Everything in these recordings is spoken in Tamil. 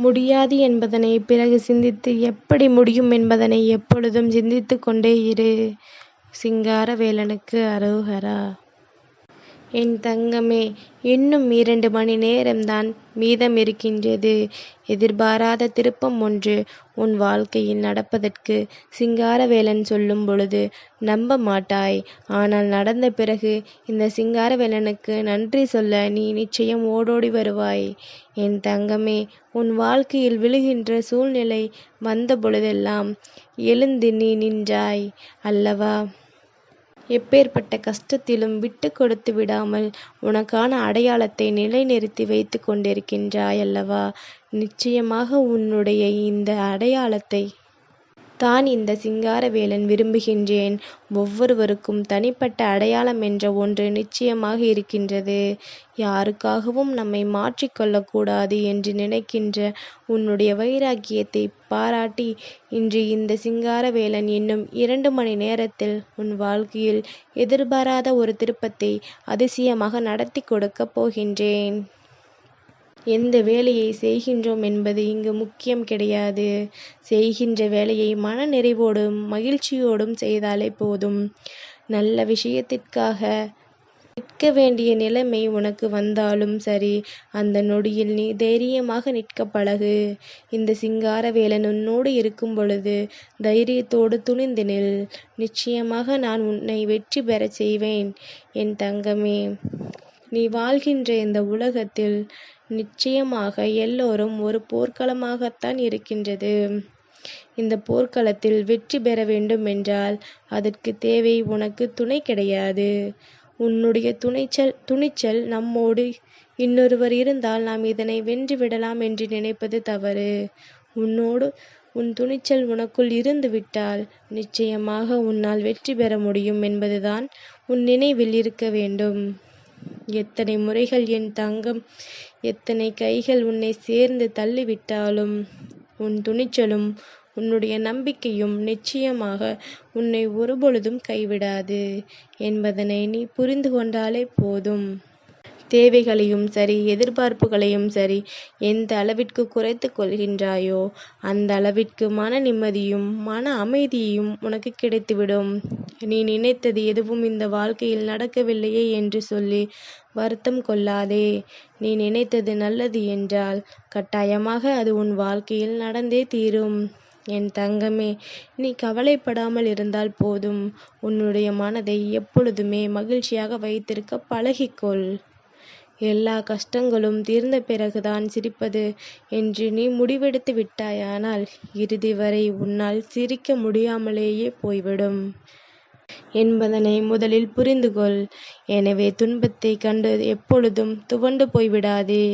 முடியாது என்பதனை பிறகு சிந்தித்து எப்படி முடியும் என்பதனை எப்பொழுதும் சிந்தித்துக் கொண்டே இரு. சிங்காரவேலனுக்கு அரோகரா. என் தங்கமே இன்னும் இரண்டு மணி நேரம்தான் மீதம் இருக்கின்றது எதிர்பாராத திருப்பம் ஒன்று உன் வாழ்க்கையில் நடப்பதற்கு சிங்காரவேலன் சொல்லும் பொழுது நம்ப மாட்டாய். ஆனால் நடந்த பிறகு இந்த சிங்காரவேலனுக்கு நன்றி சொல்ல நீ நிச்சயம் ஓடோடி வருவாய். என் தங்கமே உன் வாழ்க்கையில் விழுகின்ற சூழ்நிலை வந்த பொழுதெல்லாம் எழுந்து நீ நின்றாய் அல்லவா? எப்பேற்பட்ட கஷ்டத்திலும் விட்டுக்கொடுத்து விடாமல் உனக்கான அடையாளத்தை நிலைநிறுத்தி வைத்துக் கொண்டிருக்கின்றாய் அல்லவா? நிச்சயமாக உன்னுடைய இந்த அடையாளத்தை தான் இந்த சிங்காரவேலன் விரும்புகின்றேன். ஒவ்வொருவருக்கும் தனிப்பட்ட அடையாளம் என்ற ஒன்று நிச்சயமாக இருக்கின்றது. யாருக்காகவும் நம்மை மாற்றிக் கொள்ளக் கூடாது என்று நினைக்கின்ற உன்னுடைய வைராக்கியத்தைப் பாராட்டி இன்று இந்த சிங்காரவேலன் இன்னும் இரண்டு மணி நேரத்தில் உன் வாழ்க்கையில் எதிர்பாராத ஒரு திருப்பத்தை அதிசயமாக நடத்திக் கொடுக்கப் போகின்றேன். எந்த வேலையை செய்கின்றோம் என்பது இங்கு முக்கியம் கிடையாது. செய்கின்ற வேலையை மன நிறைவோடும் மகிழ்ச்சியோடும் செய்தாலே போதும். நல்ல விஷயத்திற்காக நிற்க வேண்டிய நிலைமை உனக்கு வந்தாலும் சரி அந்த நொடியில் நீ தைரியமாக நிற்க பழகு. இந்த சிங்கார வேலன் உன்னோடு இருக்கும் பொழுது தைரியத்தோடு துணிந்து நில். நிச்சயமாக நான் உன்னை வெற்றி பெறச் செய்வேன் என் தங்கமே. நீ வாழ்கின்ற இந்த உலகத்தில் நிச்சயமாக எல்லோரும் ஒரு போர்க்களமாகத்தான் இருக்கின்றது. இந்த போர்க்களத்தில் வெற்றி பெற வேண்டுமென்றால் அதற்கு தேவை உனக்கு துணை கிடையாது. உன்னுடைய துணிச்சல் நம்மோடு இன்னொருவர் இருந்தால் நாம் இதனை வென்று விடலாம் என்று நினைப்பது தவறு. உன்னோடு உன் துணிச்சல் உனக்குள் இருந்து விட்டால் நிச்சயமாக உன்னால் வெற்றி பெற முடியும் என்பதுதான் உன் நினைவில் இருக்க வேண்டும். எத்தனை முறைகள் என் தங்கம் எத்தனை கைகள் உன்னை சேர்ந்து தள்ளிவிட்டாலும் உன் துணிச்சலும் உன்னுடைய நம்பிக்கையும் நிச்சயமாக உன்னை ஒருபொழுதும் கைவிடாது என்பதனை நீ புரிந்து கொண்டாலே போதும். தேவைகளையும் சரி எதிர்பார்ப்புகளையும் சரி எந்த அளவிற்கு குறைத்து கொள்கின்றாயோ அந்த அளவிற்கு மன நிம்மதியும் மன அமைதியும் உனக்கு கிடைத்துவிடும். நீ நினைத்தது எதுவும் இந்த வாழ்க்கையில் நடக்கவில்லையே என்று சொல்லி வருத்தம் கொள்ளாதே. நீ நினைத்தது நல்லது என்றால் கட்டாயமாக அது உன் வாழ்க்கையில் நடந்தே தீரும். என் தங்கமே நீ கவலைப்படாமல் இருந்தால் போதும். உன்னுடைய மனதை எப்பொழுதுமே மகிழ்ச்சியாக வைத்திருக்க பழகிக்கொள். எல்லா கஷ்டங்களும் தீர்ந்த பிறகுதான் சிரிப்பது என்று நீ முடிவெடுத்து விட்டாயானால் இறுதி வரை உன்னால் சிரிக்க முடியாமலேயே போய்விடும் என்பதனை முதலில் புரிந்து கொள். எனவே துன்பத்தைக் கண்டு எப்பொழுதும் துவண்டு போய்விடாதே.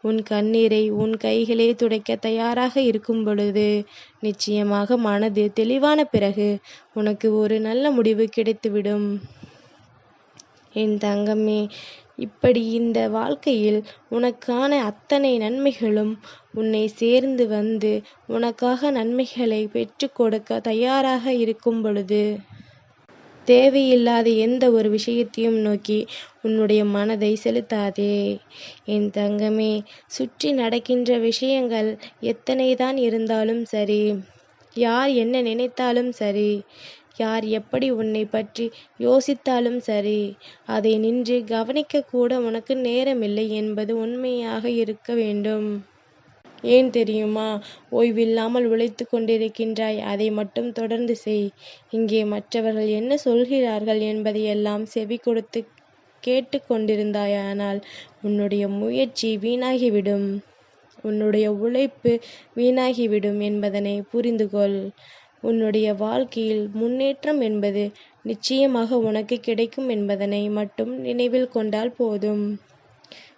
உன் கண்ணீரை உன் கைகளே துடைக்க தயாராக இருக்கும் பொழுது நிச்சயமாக மனது தெளிவான பிறகு உனக்கு ஒரு நல்ல முடிவு கிடைத்துவிடும். என் தங்கமே இப்படி இந்த வாழ்க்கையில் உனக்கான அத்தனை நன்மைகளும் உன்னை சேர்ந்து வந்து உனக்காக நன்மைகளை பெற்றுக்கொடுக்க தயாராக இருக்கும் பொழுது தேவையில்லாத எந்த ஒரு விஷயத்தையும் நோக்கி உன்னுடைய மனதை செலுத்தாதே. என் தங்கமே சுற்றி நடக்கின்ற விஷயங்கள் எத்தனைதான் இருந்தாலும் சரி யார் என்ன நினைத்தாலும் சரி யார் எப்படி உன்னை பற்றி யோசித்தாலும் சரி அதை நின்று கவனிக்க கூட உனக்கு நேரமில்லை என்பது உண்மையாக இருக்க வேண்டும். ஏன் தெரியுமா? ஓய்வில்லாமல் உழைத்து கொண்டிருக்கின்றாய் அதை மட்டும் தொடர்ந்து செய். இங்கே மற்றவர்கள் என்ன சொல்கிறார்கள் என்பதையெல்லாம் செவி கொடுத்து கேட்டு கொண்டிருந்தாயானால் உன்னுடைய முயற்சி வீணாகிவிடும். உன்னுடைய உழைப்பு வீணாகிவிடும் என்பதனை புரிந்து கொள். உன்னுடைய வாழ்க்கையில் முன்னேற்றம் என்பது நிச்சயமாக உனக்கு கிடைக்கும் என்பதனை மட்டும் நினைவில் கொண்டால் போதும்.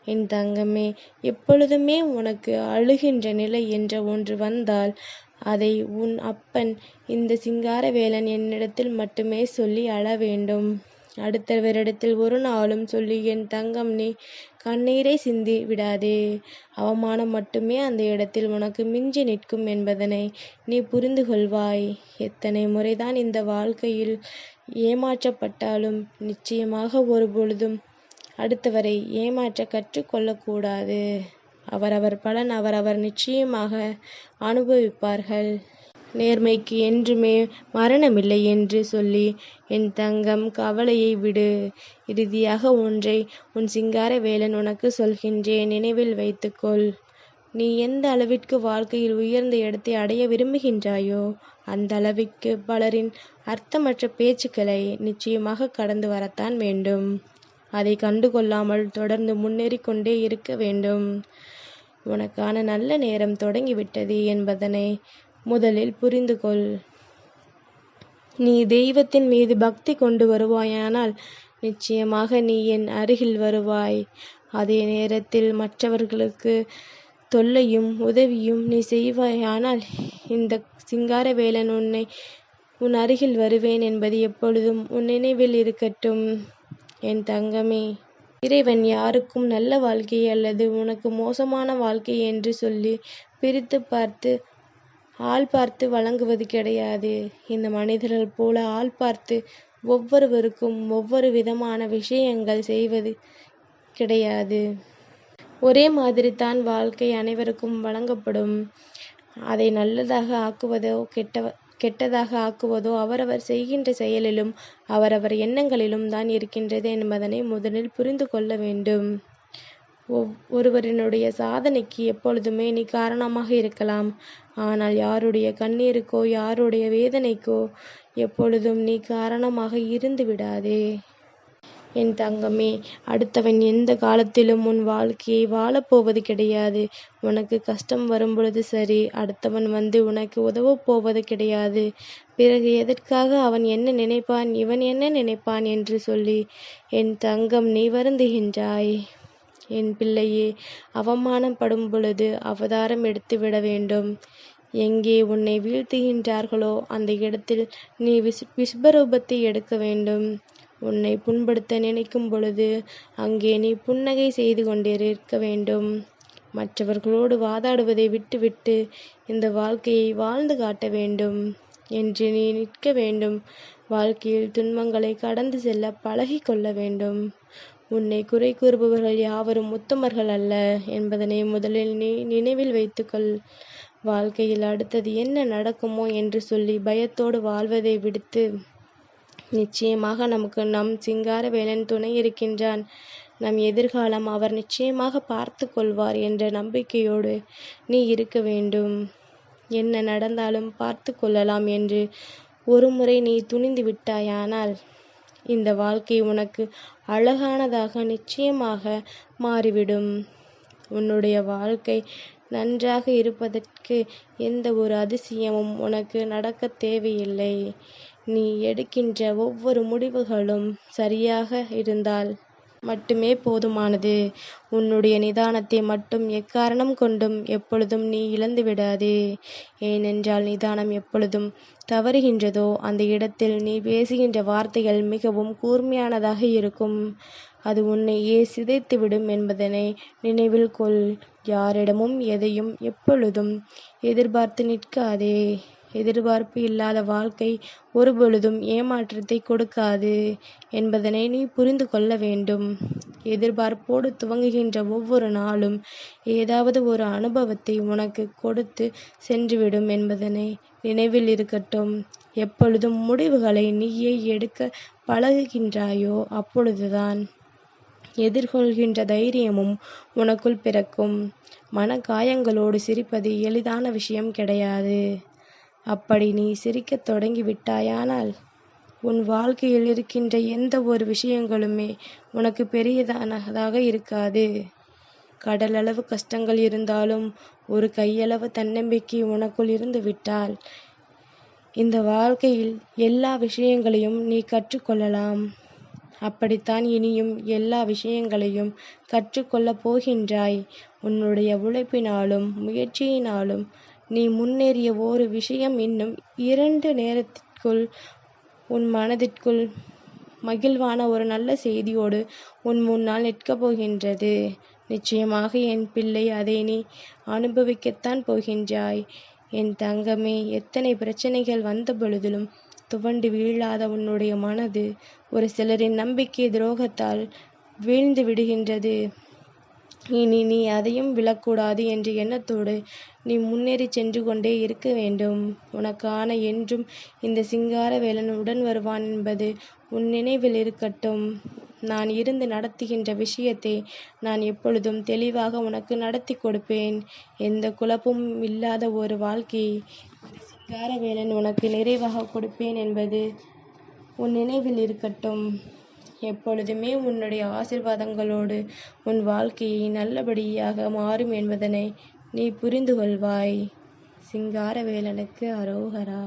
என் தங்கமே எப்பொழுதுமே உனக்கு அழுகின்ற நிலை என்ற ஒன்று வந்தால் அதை உன் அப்பன் இந்த சிங்காரவேலன் என்னிடத்தில் மட்டுமே சொல்லி அழ வேண்டும். அடுத்தவரிடத்தில் ஒரு நாளும் சொல்லி என் தங்கம் நீ கண்ணீரை சிந்தி விடாதே. அவமானம் மட்டுமே அந்த இடத்தில் உனக்கு மிஞ்சி நிற்கும் என்பதனை நீ புரிந்து கொள்வாய். எத்தனை முறைதான் இந்த வாழ்க்கையில் ஏமாற்றப்பட்டாலும் நிச்சயமாக ஒருபொழுதும் அடுத்தவரை ஏமாற்ற கற்றுக்கொள்ளக்கூடாது அவரவர் பலன் அவரவர் நிச்சயமாக அனுபவிப்பார்கள். நேர்மைக்கு என்றுமே மரணமில்லை என்று சொல்லி என் தங்கம் கவலையை விடு. இறுதியாக ஒன்றை உன் சிங்கார வேலன் உனக்கு சொல்கின்றேன் நினைவில் வைத்துக்கொள். நீ எந்த அளவிற்கு வாழ்க்கையில் உயர்ந்த இடத்தை அடைய விரும்புகின்றாயோ அந்த அளவிற்கு பலரின் அர்த்தமற்ற பேச்சுக்களை நிச்சயமாக கடந்து வரத்தான் வேண்டும். அதை கண்டுகொள்ளாமல் தொடர்ந்து முன்னேறி கொண்டே இருக்க வேண்டும். உனக்கான நல்ல நேரம் தொடங்கிவிட்டது என்பதனை முதலில் புரிந்து கொள். நீ தெய்வத்தின் மீது பக்தி கொண்டு வருவாயானால் நிச்சயமாக நீ என் அருகில் வருவாய். அதே நேரத்தில் மற்றவர்களுக்கு தொல்லையும் உதவியும் நீ செய்வாயானால் இந்தச் சிங்காரவேலன் உன் அருகில் வருவேன் என்பது எப்பொழுதும் உன் நினைவில் இருக்கட்டும். என் தங்கமே. இறைவன் யாருக்கும் நல்ல வாழ்க்கை அல்லது உனக்கு மோசமான வாழ்க்கை என்று சொல்லி பிரித்து பார்த்து ஆள் பார்த்து வழங்குவது கிடையாது. இந்த மனிதர்கள் போல ஆள் பார்த்து ஒவ்வொருவருக்கும் ஒவ்வொரு விதமான விஷயங்கள் செய்வது கிடையாது. ஒரே மாதிரி தான் வாழ்க்கை அனைவருக்கும் வழங்கப்படும். அதை நல்லதாக ஆக்குவதோ கெட்ட கெட்டதாக ஆக்குவதோ அவரவர் செய்கின்ற செயலிலும் அவரவர் எண்ணங்களிலும் தான் இருக்கின்றது என்பதனை முதலில் புரிந்து கொள்ள வேண்டும். ஒருவரினுடைய சாதனைக்கு எப்பொழுதுமே நீ காரணமாக இருக்கலாம். ஆனால் யாருடைய கண்ணீருக்கோ யாருடைய வேதனைக்கோ எப்பொழுதும் நீ காரணமாக இருந்து விடாதே. என் தங்கமே. அடுத்தவன் எந்த காலத்திலும் உன் வாழ்க்கையை வாழப்போவது கிடையாது. உனக்கு கஷ்டம் வரும்பொழுது சரி அடுத்தவன் வந்து உனக்கு உதவப் போவது கிடையாது. பிறகு எதற்காக அவன் என்ன நினைப்பான் இவன் என்ன நினைப்பான் என்று சொல்லி என் தங்கம் நீ வருந்துகின்றாய். என் பிள்ளையே. அவமானப்படும் பொழுது அவதாரம் எடுத்து விட வேண்டும். எங்கே உன்னை வீழ்த்துகின்றார்களோ அந்த இடத்தில் நீ விஸ் விஸ்வரூபத்தை எடுக்க வேண்டும். உன்னை புண்படுத்த நினைக்கும் பொழுது அங்கே நீ புன்னகை செய்து கொண்டிருக்க வேண்டும். மற்றவர்களோடு வாதாடுவதை விட்டுவிட்டு இந்த வாழ்க்கையை வாழ்ந்து காட்ட வேண்டும் என்று நீ நிற்க வேண்டும். வாழ்க்கையில் துன்பங்களை கடந்து செல்ல பழகி கொள்ள வேண்டும். உன்னை குறை கூறுபவர்கள் யாவரும் உத்தமர்கள் அல்ல என்பதனை முதலில் நீ நினைவில் வைத்துக்கொள். வாழ்க்கையில் அடுத்தது என்ன நடக்குமோ என்று சொல்லி பயத்தோடு வாழ்வதை விடுத்து நிச்சயமாக நமக்கு நம் சிங்கார வேலன் துணை இருக்கின்றான். நம் எதிர்காலம் அவர் நிச்சயமாக பார்த்து கொள்வார் என்ற நம்பிக்கையோடு நீ இருக்க வேண்டும். என்ன நடந்தாலும் பார்த்து கொள்ளலாம் என்று ஒருமுறை நீ துணிந்து விட்டாயானால் இந்த வாழ்க்கை உனக்கு அழகானதாக நிச்சயமாக மாறிவிடும். உன்னுடைய வாழ்க்கை நன்றாக இருப்பதற்கு எந்த ஒரு அதிசயமும் உனக்கு நடக்க தேவையில்லை. நீ எடுக்கின்ற ஒவ்வொரு முடிவுகளும் சரியாக இருந்தால் மட்டுமே போதுமானது. உன்னுடைய நிதானத்தை மட்டும் எக்காரணம் கொண்டும் எப்பொழுதும் நீ இழந்து விடாதே. ஏனென்றால் நிதானம் எப்பொழுதும் தவறுகின்றதோ அந்த இடத்தில் நீ பேசுகின்ற வார்த்தைகள் மிகவும் கூர்மையானதாக இருக்கும். அது உன்னையே சிதைத்துவிடும் என்பதனை நினைவில் கொள். யாரிடமும் எதையும் எப்பொழுதும் எதிர்பார்த்து நிற்காதே. எதிர்பார்ப்பு இல்லாத வாழ்க்கை ஒருபொழுதும் ஏமாற்றத்தைக் கொடுக்காது என்பதனை நீ புரிந்து கொள்ள வேண்டும். எதிர்பார்ப்போடு துவங்குகின்ற ஒவ்வொரு நாளும் ஏதாவது ஒரு அனுபவத்தை உனக்கு கொடுத்து சென்றுவிடும் என்பதனை நினைவில் இருக்கட்டும். எப்பொழுதும் முடிவுகளை நீயே எடுக்க பழகுகின்றாயோ அப்பொழுதுதான் எதிர்கொள்கின்ற தைரியமும் உனக்குள் பிறக்கும். மன காயங்களோடு சிரிப்பது எளிதான விஷயம் கிடையாது. அப்படி நீ சிரிக்கத் தொடங்கி விட்டாயானால் உன் வாழ்க்கையில் இருக்கின்ற எந்த ஒரு விஷயங்களுமே உனக்கு பெரியதானதாக இருக்காது. கடலளவு கஷ்டங்கள் இருந்தாலும் ஒரு கையளவு தன்னம்பிக்கை உனக்குள் இருந்துவிட்டால் இந்த வாழ்க்கையில் எல்லா விஷயங்களையும் நீ கற்றுக் கொள்ளலாம். அப்படித்தான் இனியும் எல்லா விஷயங்களையும் கற்றுக் கொள்ளப் போகின்றாய். உன்னுடைய உழைப்பினாலும் முயற்சியினாலும் நீ முன்னேறிய ஒரு விஷயம் இன்னும் இரண்டு நேரத்திற்குள் உன் மனதிற்குள் மகிழ்வான ஒரு நல்ல செய்தியோடு உன் முன்னால் நிற்கப் போகின்றது. நிச்சயமாக என் பிள்ளை அதை நீ அனுபவிக்கத்தான் போகின்றாய். என் தங்கமே. எத்தனை பிரச்சனைகள் வந்தபொழுதிலும் துவண்டு வீழாத உன்னுடைய மனது ஒரு சிலரின் நம்பிக்கை துரோகத்தால் வீழ்ந்து விடுகின்றது. இனி நீ அதையும் விழக்கூடாது என்ற எண்ணத்தோடு நீ முன்னேறிச் சென்று கொண்டே இருக்க வேண்டும். உனக்கான என்றும் இந்த சிங்காரவேலன் உடன் வருவான் என்பது உன் நினைவில் இருக்கட்டும். நான் இருந்து நடத்துகின்ற விஷயத்தை நான் எப்பொழுதும் தெளிவாக உனக்கு நடத்திக் கொடுப்பேன். எந்தக் குழப்பமும் இல்லாத ஒரு வாழ்க்கையை சிங்கார சிங்காரவேலன் உனக்கு நிறைவாகக் கொடுப்பேன் என்பது உன் நினைவில் இருக்கட்டும். எப்பொழுதுமே உன்னுடைய ஆசீர்வாதங்களோடு உன் வாழ்க்கையை நல்லபடியாக மாறும் என்பதனை நீ புரிந்து கொள்வாய். சிங்காரவேலனுக்கு அரோகரா.